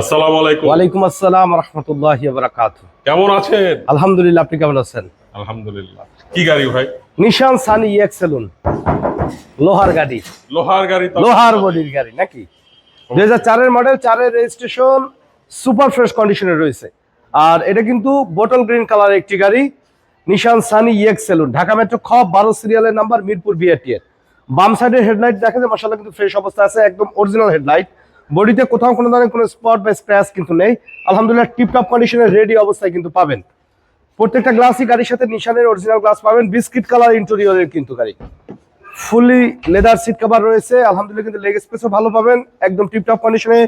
আসসালামু আলাইকুম। ওয়ালাইকুম আসসালাম রহমতুল্লাহ বারাকাত কেমন আছেন? আলহামদুলিল্লাহ আপনি কেমন আছেন? আলহামদুলিল্লাহ। কি গাড়ি ভাই? নিশান সানি ইয়েক্স সেলুন লোহার গাড়ি। লোহার গাড়ি লোহার বডির গাড়ি নাকি? দুই হাজার চারের মডেল চারের রেজিস্ট্রেশন সুপার ফ্রেশ কন্ডিশনে রয়েছে। আর এটা কিন্তু বোটল গ্রিন কালারের একটি গাড়ি Nissan Sunny EX saloon Dhaka metro খ বারো সিরিয়ালের নাম্বার মিরপুর বিআরটি এর। বাম সাইডের হেডলাইট দেখা যায় মাসাল্লাহ কিন্তু ফ্রেশ অবস্থা আছে একদম অরিজিনাল হেডলাইট বডিতে কোথাও কোনো ধরনের কোনো স্পট বা স্ক্র্যাচ কিন্তু নেই। আলহামদুলিল্লাহ টিপটপ কন্ডিশনের রেডি অবস্থায় কিন্তু পাবেন। প্রত্যেকটা গ্লাসই গাড়ির সাথে নিশানের অরিজিনাল গ্লাস পাবেন। বিস্কিট কালার ইন্টেরিয়রের কিন্তু গাড়ি। ফুলি লেদার সিট কভার রয়েছে। আলহামদুলিল্লাহ কিন্তু লেগ স্পেসও ভালো পাবেন। একদম টিপটপ কন্ডিশনে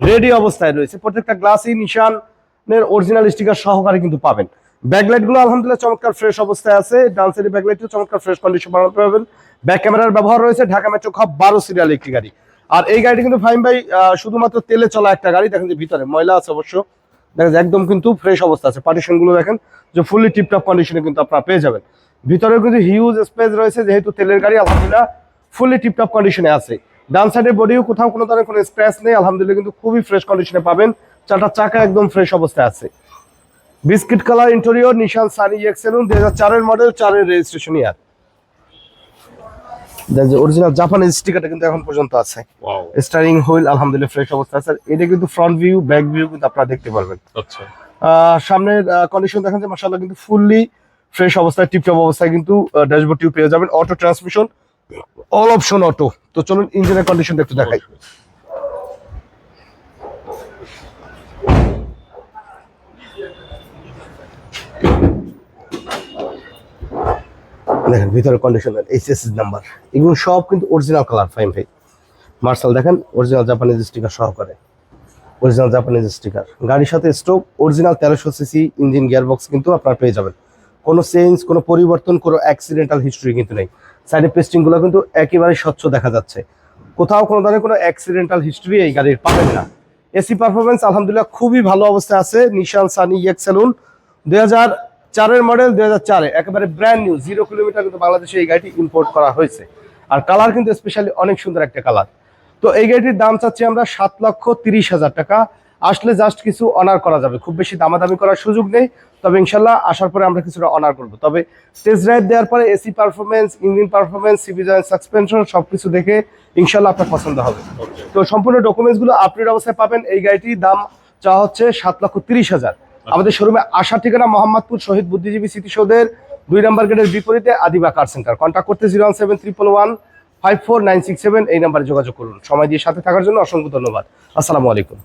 রেডি অবস্থায় রয়েছে। প্রত্যেকটা গ্লাসই নিশানের অরিজিনাল স্টিকার সহকারে কিন্তু পাবেন। ব্যাকলাইটগুলো আলহামদুলিল্লাহ চমৎকার ফ্রেশ অবস্থায় আছে। ডান ব্যাকলাইটও চমৎকার ফ্রেশ কন্ডিশন পাবেন ব্যাক ক্যামেরার ব্যবহার রয়েছে। ঢাকা মেট্রো খাপ বারো সিরিয়াল একটি গাড়ি। আর এই গাড়িটি কিন্তু ফাইম ভাই শুধুমাত্র তেলে চলা একটা গাড়ি। দেখেন যে ভিতরে ময়লা আছে অবশ্য। দেখেন একদম কিন্তু ফ্রেশ অবস্থা আছে। পার্টিশনগুলো দেখেন যে ফুললি টিপটপ কন্ডিশনে কিন্তু আপনারা পেয়ে যাবেন। ভিতরে কিন্তু হিউজ স্পেস রয়েছে, যেহেতু তেলের গাড়ি, আলহামদুলিল্লাহ ফুললি টিপটপ কন্ডিশনে আছে। ডান সাইডের বডিও কোথাও কোনো ধরনের কোনো স্ক্র্যাচ নেই। আলহামদুলিল্লাহ কিন্তু খুবই ফ্রেশ কন্ডিশনে পাবেন। চারটা চাকা একদম ফ্রেশ অবস্থায় আছে। Biscuit colour interior Nissan Sunny EX saloon দুই হাজার চারের মডেল চারের রেজিস্ট্রেশন ইয়ার যে অরিজিনাল জাপানিজ স্টিকারটা কিন্তু এখন পর্যন্ত আছে। স্টারিং হুইল আলহামদুলিল্লাহ ফ্রেশ অবস্থা আছে। এটা কিন্তু ফ্রন্ট ভিউ ব্যাক ভিউ কিন্তু আপনারা দেখতে পারবেন। আচ্ছা। আহ, সামনের কন্ডিশন দেখেন যে কিন্তু ফুললি ফ্রেশ অবস্থায় টিপটপ অবস্থায় কিন্তু পেয়ে যাবেন। Auto transmission all option auto তো চলুন ইঞ্জিনের কন্ডিশন একটু দেখাই। দেখেন, ভিতরে কন্ডিশন এইচএস নাম্বার এগুলো সব কিন্তু অরিজিনাল কালার ফাইন ভাই মার্শাল, দেখেন অরিজিনাল জাপানিজ স্টিকার সহকারে। অরিজিনাল জাপানিজ স্টিকার গাড়ির সাথে স্টোক অরিজিনাল তেরোশো সিসি ইঞ্জিন গিয়ারবক্স কিন্তু আপনারা পেয়ে যাবেন। কোনো চেঞ্জ কোনো পরিবর্তন, কোনো অ্যাক্সিডেন্টাল হিস্ট্রি কিন্তু নেই। সাইডে পেস্টিংগুলো কিন্তু একেবারে স্বচ্ছ দেখা যাচ্ছে। কোথাও কোনো ধরনের কোনো অ্যাক্সিডেন্টাল হিস্ট্রি এই গাড়ির পাবেন না। এসি পারফরমেন্স আলহামদুলিল্লাহ, খুবই ভালো অবস্থায় আছে। নিশান সানি ইয়েক সেলুন দুই হাজার চারের মডেল দুই হাজার চারে। একেবারে ব্র্যান্ড নিউ জিরো কিলোমিটার কিন্তু বাংলাদেশে এই গাড়িটি ইম্পোর্ট করা হয়েছে। আর কালার কিন্তু স্পেশালি অনেক সুন্দর একটা কালার তো এই গাড়িটির দাম চাচ্ছি আমরা সাত লক্ষ তিরিশ হাজার টাকা। আসলে জাস্ট কিছু অনার করা যাবে। খুব বেশি দামাদামি করার সুযোগ নেই। তবে ইনশাল্লাহ আসার পরে আমরা কিছুটা অনার করব। তবে টেস্ট ড্রাইভ দেওয়ার পরে এসি পারফরমেন্স ইঞ্জিন পারফরমেন্স সিভিজন সাসপেনশন সব কিছু দেখে ইনশাল্লাহ আপনার পছন্দ হবে। তো সম্পূর্ণ ডকুমেন্টসগুলো আপডেট অবস্থায় পাবেন। এই গাড়িটির দাম চাওয়া হচ্ছে সাত লক্ষ তিরিশ হাজার। আমাদের শোরুমে আসার ঠিকানা মোহাম্মদপুর শহীদ বুদ্ধিজীবী স্মৃতিসৌধের দুই নম্বর গেটের বিপরীতে আদিবা কার সেন্টার। কন্ট্যাক্ট করতে zero one seven one five four nine six seven এই নাম্বারে যোগাযোগ করুন। সময় দিয়ে সাথে থাকার জন্য অসংখ্য ধন্যবাদ। আসসালামু আলাইকুম।